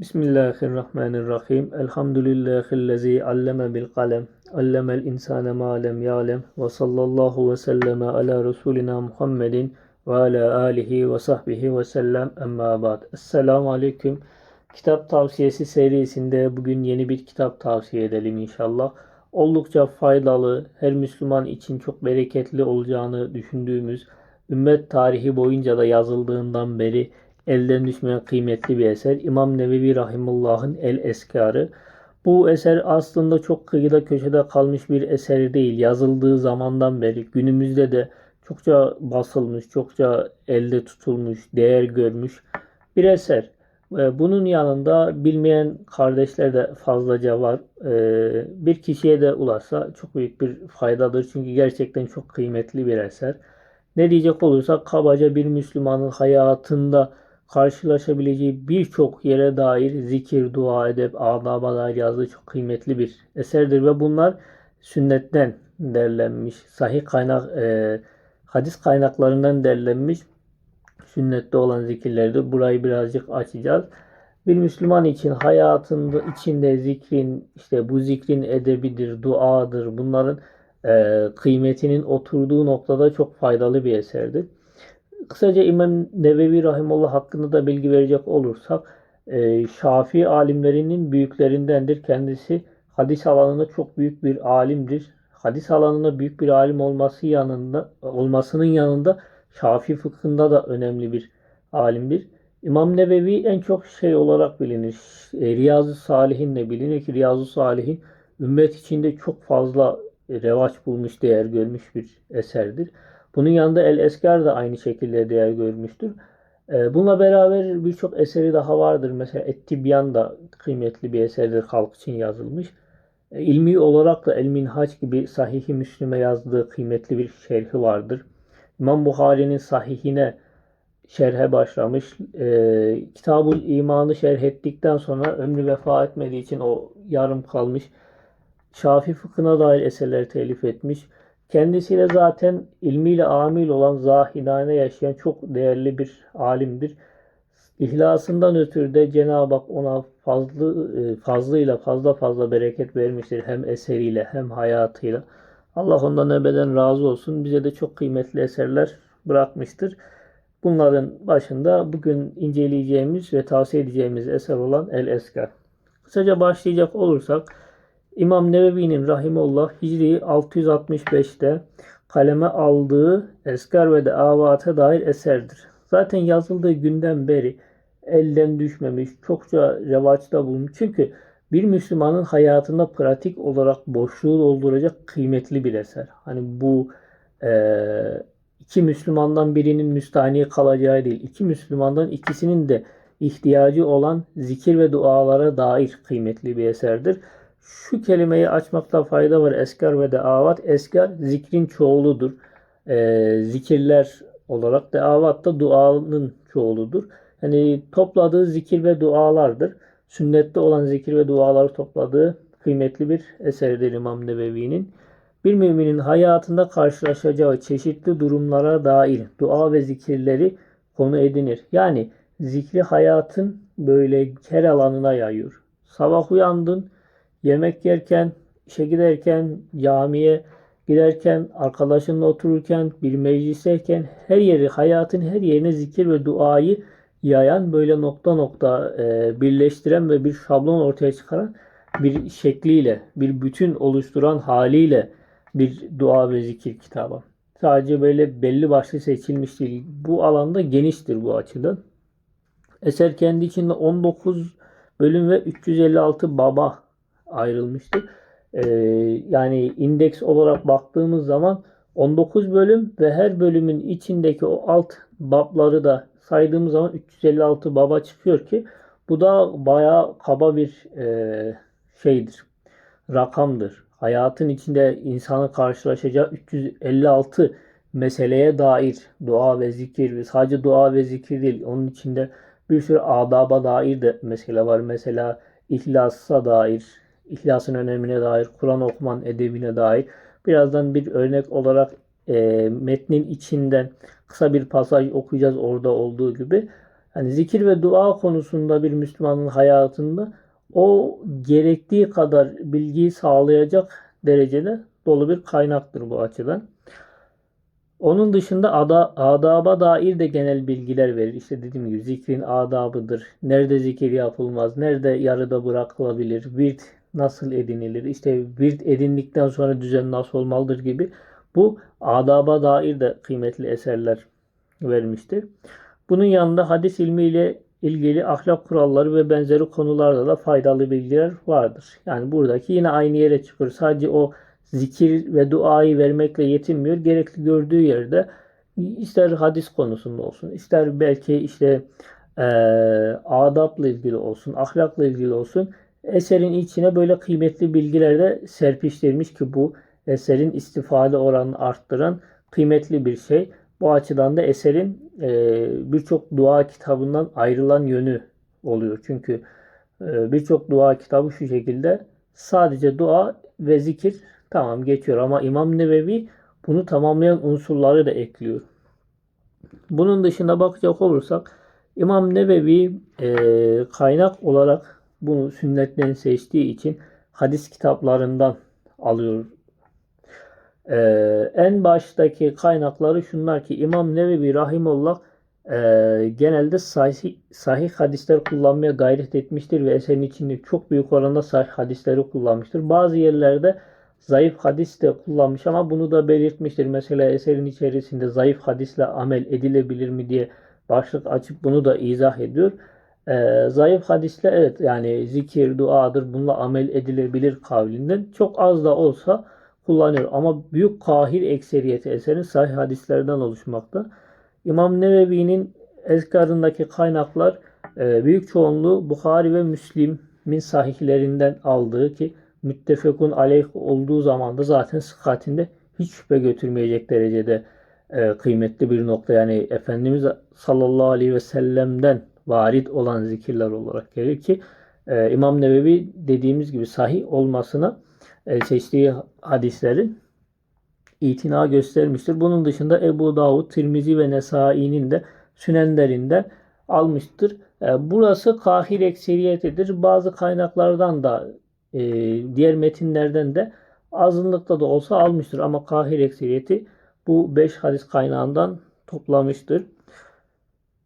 Bismillahirrahmanirrahim. Elhamdülillahillezî alleme bil kalem. Allemel insane ma lem ya'lem. Ve sallallahu ve selleme ala Resulina Muhammedin ve ala alihi ve sahbihi ve sellem emma ba'd. Esselamu aleyküm. Kitap tavsiyesi serisinde bugün yeni bir kitap tavsiye edelim inşallah. Oldukça faydalı, her Müslüman için çok bereketli olacağını düşündüğümüz, ümmet tarihi boyunca da yazıldığından beri elden düşmeyen kıymetli bir eser. İmam Nevevi Rahimullah'ın El Eskarı. Bu eser aslında çok kıyıda köşede kalmış bir eser değil. Yazıldığı zamandan beri günümüzde de çokça basılmış, çokça elde tutulmuş, değer görmüş bir eser. Bunun yanında bilmeyen kardeşler de fazlaca var. Ee, bir kişiye de ulaşsa çok büyük bir faydadır. Çünkü gerçekten çok kıymetli bir eser. Ne diyecek olursak kabaca bir Müslümanın hayatında karşılaşabileceği birçok yere dair zikir, dua, edep, adaba dair yazdığı çok kıymetli bir eserdir ve bunlar sünnetten derlenmiş, sahih kaynak, e, hadis kaynaklarından derlenmiş sünnette olan zikirlerdir. Burayı birazcık açacağız. Bir Müslüman için hayatında içinde zikrin, işte bu zikrin edebidir, duadır. Bunların e, kıymetinin oturduğu noktada çok faydalı bir eserdir. Kısaca İmam Nevevi Rahimullah hakkında da bilgi verecek olursak e, Şafii alimlerinin büyüklerindendir. Kendisi hadis alanında çok büyük bir alimdir. Hadis alanında büyük bir alim olması yanında olmasının yanında Şafii fıkhında da önemli bir alimdir. İmam Nevevi en çok şey olarak bilinir. E, Riyazu Salihin'le bilinir ki Riyazu Salihin ümmet içinde çok fazla revaç bulmuş, değer görmüş bir eserdir. Bunun yanında El Esker de aynı şekilde değer görmüştür. Ee, bununla beraber birçok eseri daha vardır. Mesela Ettibyan da kıymetli bir eserdir halk için yazılmış. Ee, ilmi olarak da El Minhaç gibi Sahih-i Müslüme yazdığı kıymetli bir şerhi vardır. İmam Bukhari'nin sahihine şerhe başlamış. E, Kitabul İman'ı şerh ettikten sonra ömrü vefa etmediği için o yarım kalmış. Şafi fıkhına dair eserler telif etmiş. Kendisiyle zaten ilmiyle amil olan zahidane yaşayan çok değerli bir alimdir. İhlasından ötürü de Cenab-ı Hak ona fazla, e, fazlıyla fazla fazla bereket vermiştir. Hem eseriyle hem hayatıyla. Allah ondan ebeden razı olsun. Bize de çok kıymetli eserler bırakmıştır. Bunların başında bugün inceleyeceğimiz ve tavsiye edeceğimiz eser olan El Eskar. Kısaca başlayacak olursak İmam Nevevi'nin rahimullah Hicri 665'te kaleme aldığı Eskar ve de Avat'a dair eserdir. Zaten yazıldığı günden beri elden düşmemiş, çokça revaçta bulunmuş. Çünkü bir Müslümanın hayatında pratik olarak boşluğu dolduracak kıymetli bir eser. Hani bu e, iki Müslümandan birinin müstahni kalacağı değil. iki Müslümandan ikisinin de ihtiyacı olan zikir ve dualara dair kıymetli bir eserdir. Şu kelimeyi açmakta fayda var. Eskar ve davat. Eskar zikrin çoğuludur. E, zikirler olarak davat da duanın çoğuludur. Yani topladığı zikir ve dualardır. Sünnette olan zikir ve duaları topladığı kıymetli bir eserdir İmam Nebevi'nin. Bir müminin hayatında karşılaşacağı çeşitli durumlara dair dua ve zikirleri konu edinir. Yani zikri hayatın böyle her alanına yayıyor. Sabah uyandın, yemek yerken, işe giderken, camiye giderken, arkadaşınla otururken, bir meclisteyken her yeri, hayatın her yerine zikir ve duayı yayan, böyle nokta nokta e, birleştiren ve bir şablon ortaya çıkaran bir şekliyle, bir bütün oluşturan haliyle bir dua ve zikir kitabı. Sadece böyle belli başlı seçilmiş değil. Bu alanda geniştir bu açıdan. Eser kendi içinde 19 bölüm ve 356 baba ayrılmıştır. Ee, yani indeks olarak baktığımız zaman 19 bölüm ve her bölümün içindeki o alt babları da saydığımız zaman 356 baba çıkıyor ki bu da bayağı kaba bir e, şeydir. Rakamdır. Hayatın içinde insanın karşılaşacağı 356 meseleye dair dua ve zikir ve sadece dua ve zikir değil. Onun içinde bir sürü adaba dair de mesele var. Mesela ihlasa dair, ihlasın önemine dair, Kur'an okuman edebine dair. Birazdan bir örnek olarak e, metnin içinden kısa bir pasaj okuyacağız orada olduğu gibi. hani zikir ve dua konusunda bir Müslümanın hayatında o gerektiği kadar bilgiyi sağlayacak derecede dolu bir kaynaktır bu açıdan. Onun dışında ada, adaba dair de genel bilgiler verir. İşte dediğim gibi zikrin adabıdır. Nerede zikir yapılmaz, nerede yarıda bırakılabilir, virt nasıl edinilir, işte virt edindikten sonra düzen nasıl olmalıdır gibi bu adaba dair de kıymetli eserler vermiştir. Bunun yanında hadis ilmiyle ilgili ahlak kuralları ve benzeri konularda da faydalı bilgiler vardır. Yani buradaki yine aynı yere çıkıyor. Sadece o zikir ve duayı vermekle yetinmiyor. Gerekli gördüğü yerde ister hadis konusunda olsun, ister belki işte e, adapla ilgili olsun, ahlakla ilgili olsun eserin içine böyle kıymetli bilgiler de serpiştirmiş ki bu eserin istifade oranını arttıran kıymetli bir şey. Bu açıdan da eserin e, birçok dua kitabından ayrılan yönü oluyor. Çünkü e, birçok dua kitabı şu şekilde sadece dua ve zikir tamam geçiyor ama İmam Nevevi bunu tamamlayan unsurları da ekliyor. Bunun dışında bakacak olursak İmam Nevevi e, kaynak olarak bunu sünnetten seçtiği için hadis kitaplarından alıyor. Ee, en baştaki kaynakları şunlar ki İmam Nevevi Rahimullah e, genelde sahih, sahih hadisler kullanmaya gayret etmiştir ve eserin içinde çok büyük oranda sahih hadisleri kullanmıştır. Bazı yerlerde zayıf hadis de kullanmış ama bunu da belirtmiştir. Mesela eserin içerisinde zayıf hadisle amel edilebilir mi diye başlık açıp bunu da izah ediyor. Ee, zayıf hadisle evet yani zikir, duadır bununla amel edilebilir kavlinden çok az da olsa kullanıyor. Ama büyük kahir ekseriyeti eserin sahih hadislerden oluşmakta. İmam Nevevi'nin ezkarındaki kaynaklar e, büyük çoğunluğu Bukhari ve Müslim'in sahihlerinden aldığı ki müttefekun aleyh olduğu zaman da zaten sıhhatinde hiç şüphe götürmeyecek derecede e, kıymetli bir nokta. Yani Efendimiz sallallahu aleyhi ve sellem'den varit olan zikirler olarak gelir ki e, İmam Nevevi dediğimiz gibi sahih olmasına e, seçtiği hadislerin itina göstermiştir. Bunun dışında Ebu Davud, Tirmizi ve Nesai'nin de sünenlerinde almıştır. E, burası kahir ekseriyetidir. Bazı kaynaklardan da e, diğer metinlerden de azınlıkta da olsa almıştır. Ama kahir ekseriyeti bu 5 hadis kaynağından toplamıştır.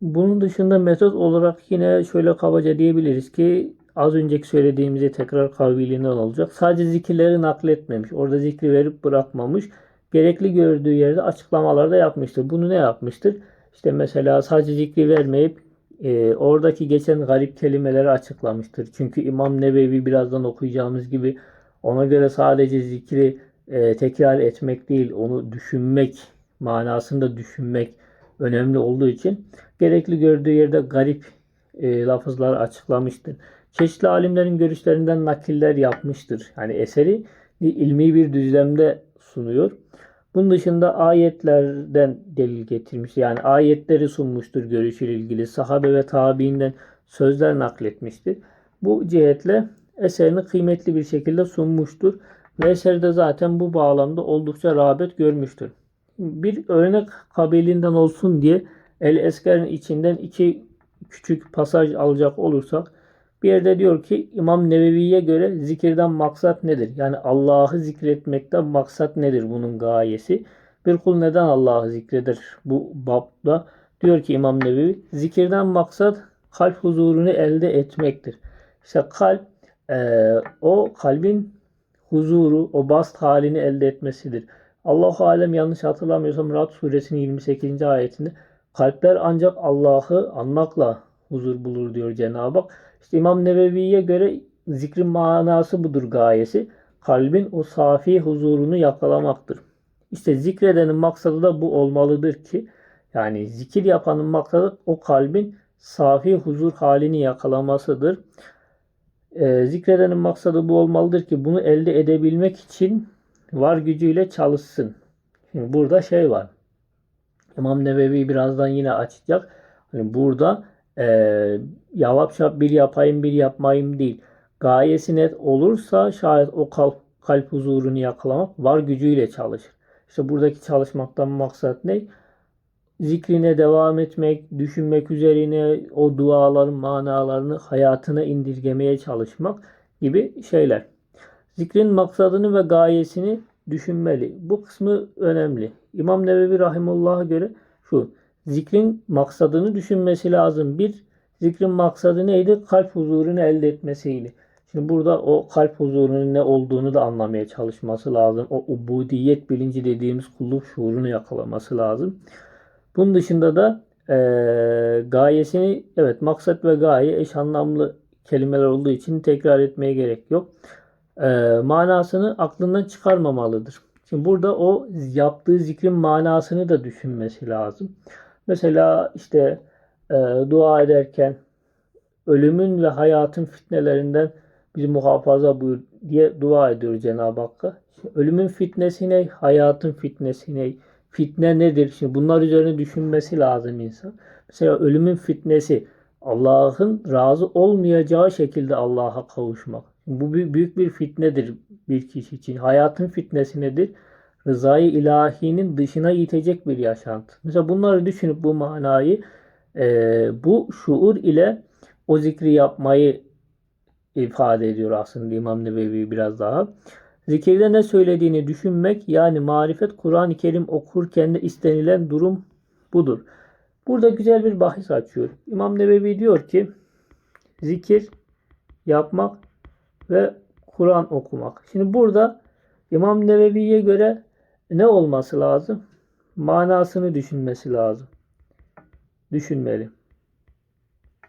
Bunun dışında metot olarak yine şöyle kabaca diyebiliriz ki az önceki söylediğimizi tekrar kaviliğinden olacak. Sadece zikirleri nakletmemiş. Orada zikri verip bırakmamış. Gerekli gördüğü yerde açıklamalar da yapmıştır. Bunu ne yapmıştır? İşte mesela sadece zikri vermeyip e, oradaki geçen garip kelimeleri açıklamıştır. Çünkü İmam Nebevi birazdan okuyacağımız gibi ona göre sadece zikri e, tekrar etmek değil, onu düşünmek manasında düşünmek önemli olduğu için gerekli gördüğü yerde garip e, lafızlar açıklamıştır. Çeşitli alimlerin görüşlerinden nakiller yapmıştır. Yani eseri ilmi bir düzlemde sunuyor. Bunun dışında ayetlerden delil getirmiş. Yani ayetleri sunmuştur görüşüyle ilgili. Sahabe ve tabiinden sözler nakletmiştir. Bu cihetle eserini kıymetli bir şekilde sunmuştur. Ve eserde zaten bu bağlamda oldukça rağbet görmüştür. Bir örnek kabilinden olsun diye El Esker'in içinden iki küçük pasaj alacak olursak bir yerde diyor ki İmam Nevevi'ye göre zikirden maksat nedir? Yani Allah'ı zikretmekten maksat nedir bunun gayesi? Bir kul neden Allah'ı zikreder bu babda? Diyor ki İmam Nevevi zikirden maksat kalp huzurunu elde etmektir. İşte kalp e, o kalbin huzuru, o bast halini elde etmesidir. Allahu alem yanlış hatırlamıyorsam Rad suresinin 28. ayetinde kalpler ancak Allah'ı anmakla huzur bulur diyor Cenab-ı Hak. İşte İmam Nevevi'ye göre zikrin manası budur gayesi. Kalbin o safi huzurunu yakalamaktır. İşte zikredenin maksadı da bu olmalıdır ki yani zikir yapanın maksadı o kalbin safi huzur halini yakalamasıdır. E, zikredenin maksadı bu olmalıdır ki bunu elde edebilmek için var gücüyle çalışsın. Şimdi burada şey var. İmam Nevevi birazdan yine açacak. Hani burada e, yalap şap bir yapayım bir yapmayayım değil. Gayesi net olursa şayet o kalp, kalp huzurunu yakalamak var gücüyle çalışır. İşte buradaki çalışmaktan maksat ne? zikrine devam etmek, düşünmek üzerine o duaların manalarını hayatına indirgemeye çalışmak gibi şeyler. Zikrin maksadını ve gayesini düşünmeli. Bu kısmı önemli. İmam Nevevi Rahimullah'a göre şu. Zikrin maksadını düşünmesi lazım. Bir, zikrin maksadı neydi? Kalp huzurunu elde etmesiydi. Şimdi burada o kalp huzurunun ne olduğunu da anlamaya çalışması lazım. O ubudiyet bilinci dediğimiz kulluk şuurunu yakalaması lazım. Bunun dışında da e, gayesini evet maksat ve gaye eş anlamlı kelimeler olduğu için tekrar etmeye gerek yok. E, manasını aklından çıkarmamalıdır. Şimdi burada o yaptığı zikrin manasını da düşünmesi lazım. Mesela işte e, dua ederken ölümün ve hayatın fitnelerinden bizi muhafaza buyur diye dua ediyor Cenab-ı Hakk'a. Ölümün fitnesi ne? Hayatın fitnesi ne? Fitne nedir? Şimdi bunlar üzerine düşünmesi lazım insan. Mesela ölümün fitnesi Allah'ın razı olmayacağı şekilde Allah'a kavuşmak. Bu büyük bir fitnedir bir kişi için. Hayatın fitnesi nedir? Rızayı ilahinin dışına yitecek bir yaşantı. Mesela bunları düşünüp bu manayı e, bu şuur ile o zikri yapmayı ifade ediyor aslında İmam Nebevi biraz daha. Zikirde ne söylediğini düşünmek yani marifet Kur'an-ı Kerim okurken de istenilen durum budur. Burada güzel bir bahis açıyor. İmam Nebevi diyor ki zikir yapmak ve Kur'an okumak. Şimdi burada İmam Nebevi'ye göre ne olması lazım? Manasını düşünmesi lazım. Düşünmeli.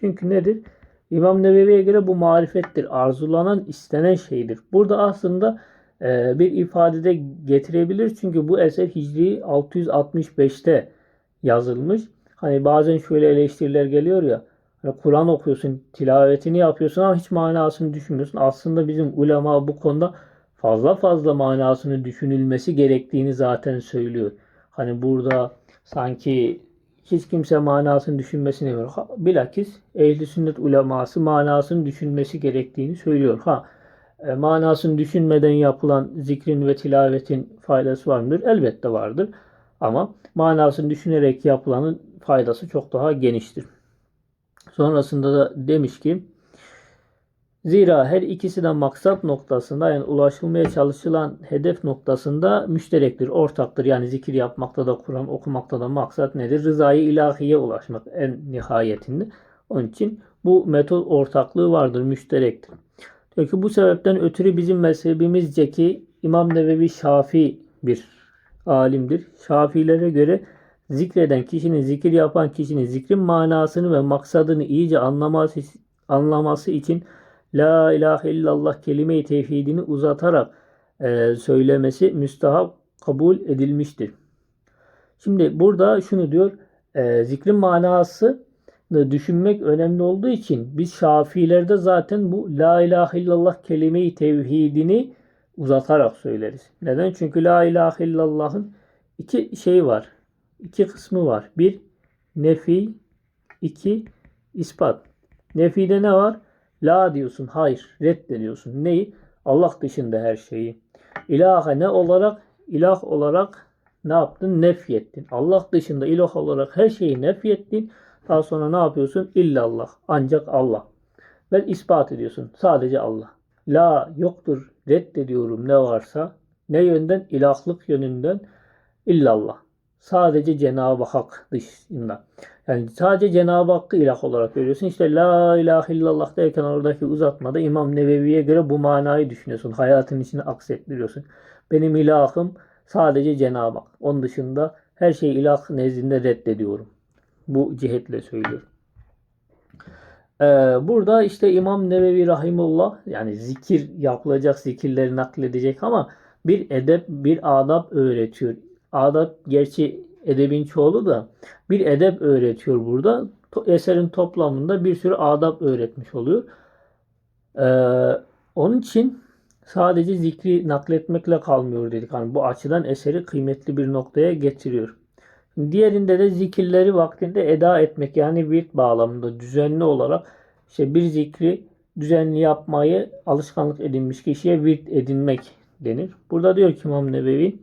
Çünkü nedir? İmam Nebevi'ye göre bu marifettir. Arzulanan, istenen şeydir. Burada aslında e, bir ifadede getirebilir. Çünkü bu eser Hicri 665'te yazılmış. Hani bazen şöyle eleştiriler geliyor ya. Kur'an okuyorsun, tilavetini yapıyorsun ama hiç manasını düşünmüyorsun. Aslında bizim ulema bu konuda fazla fazla manasını düşünülmesi gerektiğini zaten söylüyor. Hani burada sanki hiç kimse manasını düşünmesini demiyor. Bilakis ehli sünnet uleması manasını düşünmesi gerektiğini söylüyor. Ha e, manasını düşünmeden yapılan zikrin ve tilavetin faydası var mıdır? Elbette vardır. Ama manasını düşünerek yapılanın faydası çok daha geniştir. Sonrasında da demiş ki Zira her ikisi de maksat noktasında yani ulaşılmaya çalışılan hedef noktasında müşterektir, ortaktır. Yani zikir yapmakta da Kur'an okumakta da maksat nedir? Rızayı ilahiye ulaşmak en nihayetinde. Onun için bu metot ortaklığı vardır, müşterektir. Diyor ki bu sebepten ötürü bizim mezhebimizce ki İmam Nevevi Şafi bir alimdir. Şafilere göre zikreden kişinin, zikir yapan kişinin zikrin manasını ve maksadını iyice anlaması, anlaması için La ilahe illallah kelime-i tevhidini uzatarak e, söylemesi müstahap kabul edilmiştir. Şimdi burada şunu diyor. E, zikrin manası düşünmek önemli olduğu için biz Şafilerde zaten bu La ilahe illallah kelime-i tevhidini uzatarak söyleriz. Neden? Çünkü La ilahe illallah'ın iki şey var. İki kısmı var. Bir nefi, iki ispat. Nefide ne var? La diyorsun. Hayır. Reddediyorsun. Neyi? Allah dışında her şeyi. İlaha ne olarak? İlah olarak ne yaptın? Nefyettin. Allah dışında ilah olarak her şeyi nefyettin. Daha sonra ne yapıyorsun? İllallah. Ancak Allah. Ve ispat ediyorsun. Sadece Allah. La yoktur. Reddediyorum ne varsa. Ne yönden? İlahlık yönünden. illallah. Sadece Cenab-ı Hak dışında. Yani sadece Cenab-ı Hakk'ı ilah olarak görüyorsun. İşte la ilahe illallah derken oradaki uzatmada İmam Nevevi'ye göre bu manayı düşünüyorsun. Hayatın içine aksettiriyorsun. Benim ilahım sadece Cenab-ı Hak. Onun dışında her şeyi ilah nezdinde reddediyorum. Bu cihetle söylüyorum. Ee, burada işte İmam Nevevi Rahimullah yani zikir yapılacak zikirleri nakledecek ama bir edep bir adab öğretiyor. Adab gerçi edebin çoğulu da bir edep öğretiyor burada. Eserin toplamında bir sürü adab öğretmiş oluyor. Ee, onun için sadece zikri nakletmekle kalmıyor dedik. Hani bu açıdan eseri kıymetli bir noktaya getiriyor. Diğerinde de zikirleri vaktinde eda etmek yani bir bağlamında düzenli olarak işte bir zikri düzenli yapmayı alışkanlık edinmiş kişiye virt edinmek denir. Burada diyor ki İmam Nebevi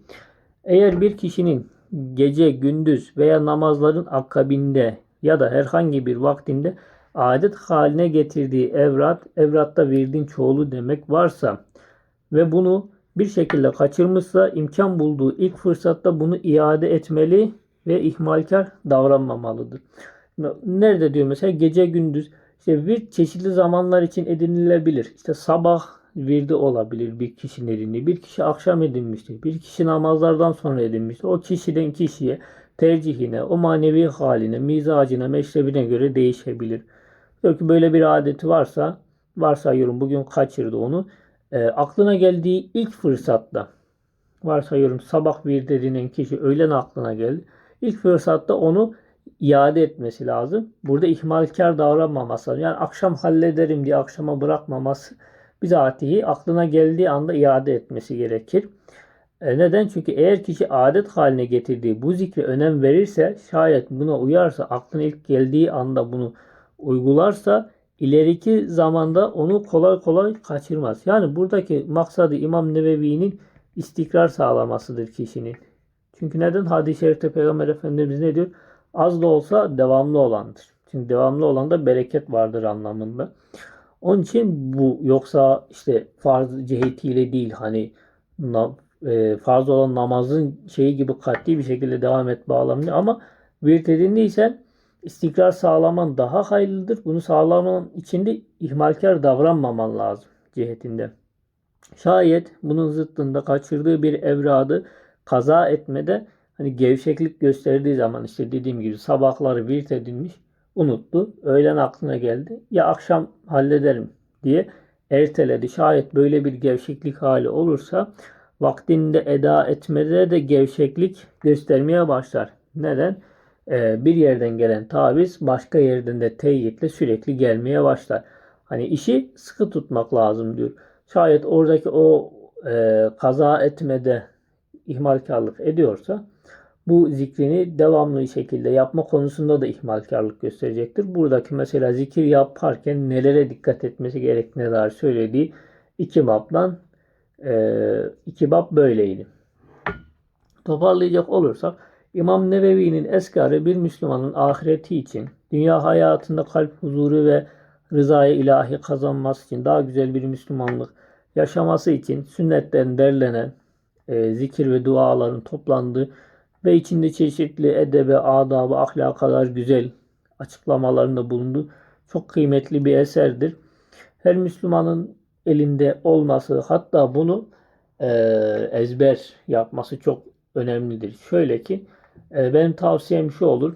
eğer bir kişinin gece, gündüz veya namazların akabinde ya da herhangi bir vaktinde adet haline getirdiği evrat, evratta verdiğin çoğulu demek varsa ve bunu bir şekilde kaçırmışsa imkan bulduğu ilk fırsatta bunu iade etmeli ve ihmalkar davranmamalıdır. Nerede diyor mesela gece gündüz işte bir çeşitli zamanlar için edinilebilir. İşte sabah virdi olabilir bir kişinin elinde. Bir kişi akşam edinmiştir. Bir kişi namazlardan sonra edinmiştir. O kişiden kişiye tercihine, o manevi haline, mizacına, meşrebine göre değişebilir. Diyor ki böyle bir adeti varsa, varsayıyorum bugün kaçırdı onu. E, aklına geldiği ilk fırsatta, varsayıyorum sabah bir dediğin kişi öğlen aklına geldi. İlk fırsatta onu iade etmesi lazım. Burada ihmalkar davranmaması lazım. Yani akşam hallederim diye akşama bırakmaması bizatihi aklına geldiği anda iade etmesi gerekir. E neden? Çünkü eğer kişi adet haline getirdiği bu zikre önem verirse şayet buna uyarsa aklına ilk geldiği anda bunu uygularsa ileriki zamanda onu kolay kolay kaçırmaz. Yani buradaki maksadı İmam Nevevi'nin istikrar sağlamasıdır kişinin. Çünkü neden? Hadis-i şerifte Peygamber Efendimiz ne diyor? Az da olsa devamlı olandır. Çünkü devamlı olanda bereket vardır anlamında. Onun için bu yoksa işte farz cihetiyle değil hani e, farz olan namazın şeyi gibi katli bir şekilde devam et bağlamıyor ama bir edindiysen istikrar sağlaman daha hayırlıdır. Bunu sağlaman için de ihmalkar davranmaman lazım cihetinde. Şayet bunun zıttında kaçırdığı bir evradı kaza etmede hani gevşeklik gösterdiği zaman işte dediğim gibi sabahları virt edilmiş unuttu. Öğlen aklına geldi. Ya akşam hallederim diye erteledi. Şayet böyle bir gevşeklik hali olursa vaktinde eda etmede de gevşeklik göstermeye başlar. Neden? Ee, bir yerden gelen taviz başka yerden de teyitle sürekli gelmeye başlar. Hani işi sıkı tutmak lazım diyor. Şayet oradaki o e, kaza etmede ihmalkarlık ediyorsa bu zikrini devamlı şekilde yapma konusunda da ihmalkarlık gösterecektir. Buradaki mesela zikir yaparken nelere dikkat etmesi gerektiğine dair söylediği iki babdan e, iki bab böyleydi. Toparlayacak olursak İmam Nevevi'nin eskarı bir Müslümanın ahireti için, dünya hayatında kalp huzuru ve rızayı ilahi kazanması için, daha güzel bir Müslümanlık yaşaması için sünnetten derlenen e, zikir ve duaların toplandığı ve içinde çeşitli edebe, adabı, ahlakalar güzel açıklamalarında bulundu. Çok kıymetli bir eserdir. Her Müslümanın elinde olması hatta bunu e, ezber yapması çok önemlidir. Şöyle ki e, benim tavsiyem şu olur.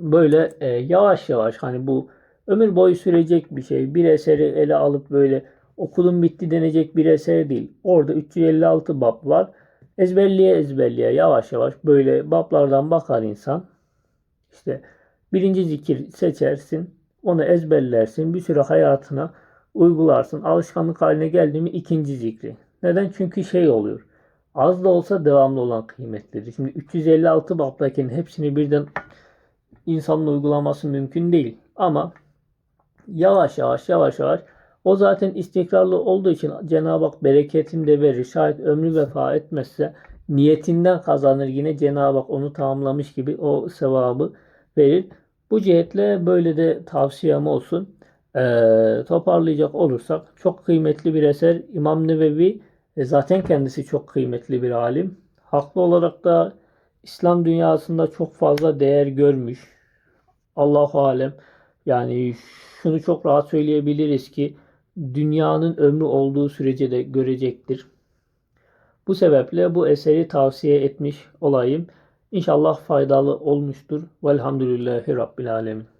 Böyle e, yavaş yavaş hani bu ömür boyu sürecek bir şey. Bir eseri ele alıp böyle okulun bitti denecek bir eser değil. Orada 356 bab var. Ezberliye ezberliye yavaş yavaş böyle bablardan bakar insan. İşte birinci zikir seçersin. Onu ezberlersin. Bir süre hayatına uygularsın. Alışkanlık haline geldi mi ikinci zikri. Neden? Çünkü şey oluyor. Az da olsa devamlı olan kıymetleri. Şimdi 356 babdakinin hepsini birden insanın uygulaması mümkün değil. Ama yavaş yavaş yavaş yavaş o zaten istikrarlı olduğu için Cenab-ı Hak bereketini de verir. Şayet ömrü vefa etmezse niyetinden kazanır yine Cenab-ı Hak onu tamamlamış gibi o sevabı verir. Bu cihetle böyle de tavsiyem olsun. Ee, toparlayacak olursak çok kıymetli bir eser. İmam Nevevi e, zaten kendisi çok kıymetli bir alim. Haklı olarak da İslam dünyasında çok fazla değer görmüş. Allahu alem. Yani şunu çok rahat söyleyebiliriz ki dünyanın ömrü olduğu sürece de görecektir. Bu sebeple bu eseri tavsiye etmiş olayım. İnşallah faydalı olmuştur. Velhamdülillahi Rabbil Alemin.